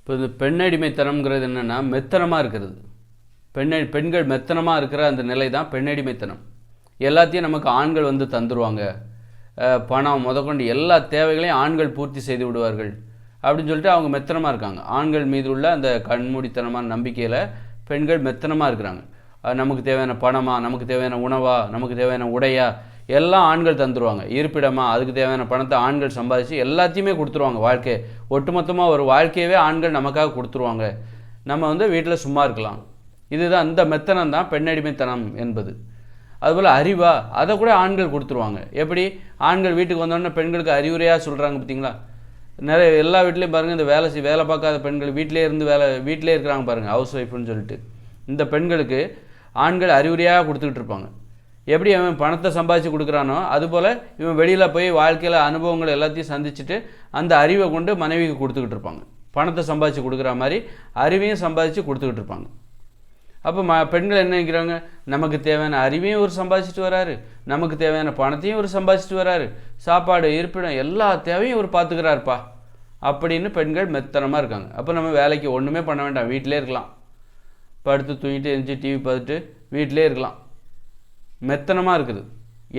இப்போ இந்த பெண்ணடிமைத்தனம்ங்கிறது என்னென்னா மெத்தனமாக இருக்கிறது. பெண்ணை பெண்கள் மெத்தனமாக இருக்கிற அந்த நிலை தான் பெண்ணடிமைத்தனம். எல்லாத்தையும் நமக்கு ஆண்கள் வந்து தந்துடுவாங்க பணம் முதற்கொண்டு எல்லா தேவைகளையும் ஆண்கள் பூர்த்தி செய்து விடுவார்கள். அப்படின்னு சொல்லிட்டு அவங்க மெத்தனமாக இருக்காங்க. ஆண்கள் மீது உள்ள அந்த கண்மூடித்தனமான நம்பிக்கையில் பெண்கள் மெத்தனமாக இருக்கிறாங்க. நமக்கு தேவையான பணமா நமக்கு தேவையான உணவா நமக்கு தேவையான உடையா எல்லாம் ஆண்கள் தந்துடுவாங்க இருப்பிடமா அதுக்கு தேவையான பணத்தை ஆண்கள் சம்பாதிச்சு எல்லாத்தையுமே கொடுத்துருவாங்க வாழ்க்கை ஒட்டுமொத்தமாக ஒரு வாழ்க்கையவே ஆண்கள் நமக்காக கொடுத்துருவாங்க. நம்ம வந்து வீட்டில் சும்மா இருக்கலாம். இதுதான் இந்த மெத்தனம் தான் பெண்ணடிமைத்தனம் என்பது. அதுபோல் அறிவா அதை கூட ஆண்கள் கொடுத்துருவாங்க. எப்படி? ஆண்கள் வீட்டுக்கு வந்தோடனே பெண்களுக்கு அறிவுரையாக சொல்கிறாங்க பார்த்தீங்களா? நிறைய எல்லா வீட்லேயும் பாருங்கள் இந்த வேலை செய் வேலை பார்க்காத பெண்கள் வீட்டிலே இருந்து வேலை வீட்டிலே இருக்கிறாங்க பாருங்கள் ஹவுஸ் ஒய்ஃப்னு சொல்லிட்டு. இந்த பெண்களுக்கு ஆண்கள் அறிவுரையாக கொடுத்துக்கிட்டு இருப்பாங்க. எப்படி அவன் பணத்தை சம்பாதிச்சு கொடுக்குறானோ அதுபோல் இவன் வெளியில் போய் வாழ்க்கையில் அனுபவங்கள் எல்லாத்தையும் சந்திச்சுட்டு அந்த அறிவை கொண்டு மனைவிக்கு கொடுத்துக்கிட்டு இருப்பாங்க. பணத்தை சம்பாதிச்சு கொடுக்குற மாதிரி அறிவையும் சம்பாதிச்சு கொடுத்துக்கிட்டு இருப்பாங்க. அப்போ ம பெண்கள் என்ன நினைக்கிறாங்க? நமக்கு தேவையான அறிவையும் ஒரு சம்பாதிச்சுட்டு வராரு. நமக்கு தேவையான பணத்தையும் ஒரு சம்பாதிச்சுட்டு வராரு. சாப்பாடு இருப்பிடம் எல்லா தேவையும் ஒரு பார்த்துக்கிறாருப்பா. அப்படின்னு பெண்கள் மெத்தனமாக இருக்காங்க. அப்போ நம்ம வேலைக்கு ஒன்றுமே பண்ண வேண்டாம். வீட்டிலே இருக்கலாம். படுத்து தூங்கிட்டு எழுந்துச்சி டிவி பார்த்துட்டு வீட்டிலே இருக்கலாம். மெத்தனமாக இருக்குது.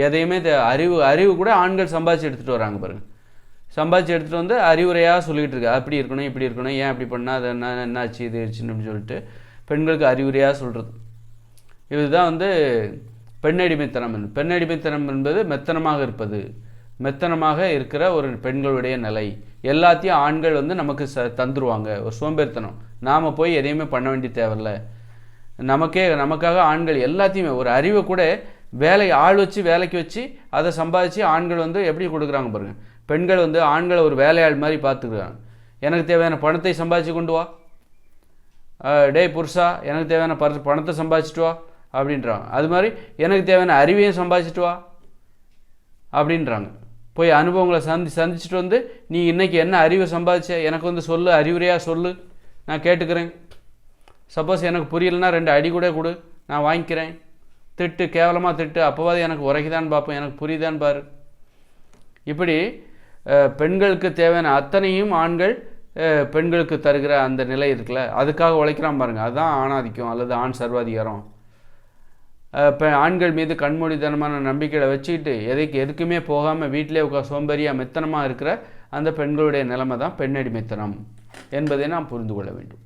எதையுமே தே அறிவு அறிவு கூட ஆண்கள் சம்பாதிச்சு எடுத்துகிட்டு வராங்க பாருங்கள் சம்பாதிச்சு எடுத்துகிட்டு வந்து அறிவுரையாக சொல்லிகிட்டு இருக்கு. அப்படி இருக்கணும் இப்படி இருக்கணும் ஏன் அப்படி பண்ணால் அது என்ன என்னாச்சு இது ஆச்சுன்னு அப்படின்னு சொல்லிட்டு பெண்களுக்கு அறிவுரையாக சொல்கிறது இதுதான் வந்து பெண்ணடிமைத்தனம் பெண்ணடிமைத்தனம் என்பது மெத்தனமாக இருப்பது. மெத்தனமாக இருக்கிற ஒரு பெண்களுடைய நிலை. எல்லாத்தையும் ஆண்கள் வந்து நமக்கு ச தந்துருவாங்க. ஒரு சோம்பேறித்தனம். நாம் போய் எதையுமே பண்ண வேண்டிய தேவையில்ல. நமக்கே நமக்காக ஆண்கள் எல்லாத்தையுமே ஒரு அறிவை கூட வேலை ஆள் வச்சு வேலைக்கு வச்சு அதை சம்பாதிச்சு ஆண்கள் வந்து எப்படி கொடுக்குறாங்க பாருங்கள் பெண்கள் வந்து ஆண்களை ஒரு வேலையாள் மாதிரி பார்த்துக்கிறாங்க. எனக்கு தேவையான பணத்தை சம்பாதிச்சு கொண்டு வா. டே டேய் புருஷா எனக்கு தேவையான பர பணத்தை சம்பாதிச்சிட்டு வா. அப்படின்றாங்க. அது மாதிரி எனக்கு தேவையான அறிவையும் சம்பாதிச்சிட்டு வா. அப்படின்றாங்க. போய் அனுபவங்களை சந்தி சந்திச்சுட்டு வந்து நீ இன்றைக்கி என்ன அறிவை சம்பாதிச்ச? எனக்கு வந்து சொல்லு அறிவுரையாக சொல்லு. நான் கேட்டுக்கிறேன். சப்போஸ் எனக்கு புரியலன்னா ரெண்டு அடி கூட கொடு நான் வாங்கிக்கிறேன். திட்டு கேவலமாக திட்டு அப்போவாது எனக்கு உரைக்குதான் பார்ப்போம் எனக்கு புரியுதான்னு பாரு. இப்படி பெண்களுக்கு தேவையான அத்தனையும் ஆண்கள் பெண்களுக்கு தருகிற அந்த நிலை இருக்குல்ல அதுக்காக உழைக்கிறான் பாருங்கள் அதுதான் ஆணாதிக்கம் அல்லது ஆண் சர்வாதிகாரம். இப்போ ஆண்கள் மீது கண்மூடித்தனமான நம்பிக்கையை வச்சுக்கிட்டு எதைக்கு எதுக்குமே போகாமல் வீட்டிலே உட்கா சோம்பேறியாக மெத்தனமாக இருக்கிற அந்த பெண்களுடைய நிலைமை தான் பெண்ணடிமைத்தனம் என்பதை நாம் புரிந்து கொள்ள வேண்டும்.